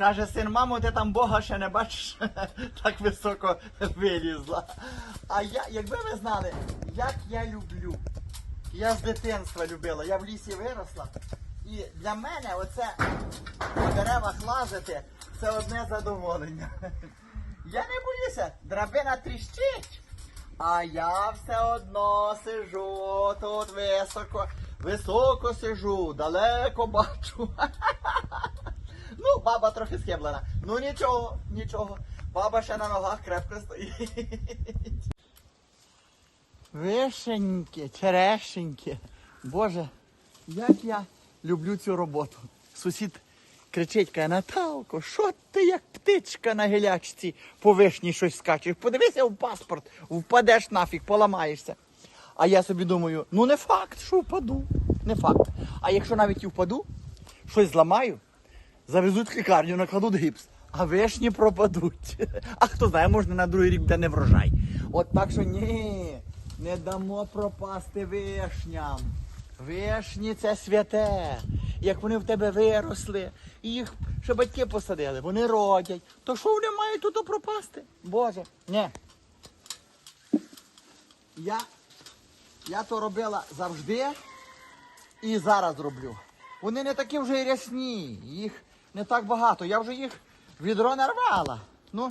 Каже, син, мамо, ти там Бога ще не бачиш, так високо вилізла. А я, якби ви знали, як я люблю. Я з дитинства любила, я в лісі виросла. І для мене оце по деревах лазити це одне задоволення. Я не боюся, драбина тріщить. А я все одно сижу тут високо, високо сижу, далеко бачу. Баба трохи схиблена. Ну нічого, нічого. Баба ще на ногах крепко стоїть. Вишеньки, черешеньки. Боже, як я люблю цю роботу. Сусід кричить, каже, Наталко, що ти як птичка на гілячці по вишні щось скачеш? Подивися в паспорт, впадеш нафіг, поламаєшся. А я собі думаю, ну не факт, що впаду. Не факт. А якщо навіть і впаду, щось зламаю, завезуть в лікарню, накладуть гіпс, а вишні пропадуть. А хто знає, можна на другий рік буде не врожай. От так що ні, не дамо пропасти вишням. Вишні це святе. Як вони в тебе виросли, і їх ще батьки посадили, вони родять. То що вони мають тут пропасти? Боже, ні. Я, я то робила завжди і зараз роблю. Вони не такі вже й рясні, їх не так багато. Я вже їх відро нарвала. Ну,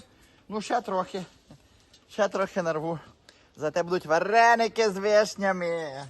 ну ще трохи. Ще трохи нарву. Зате будуть вареники з вишнями.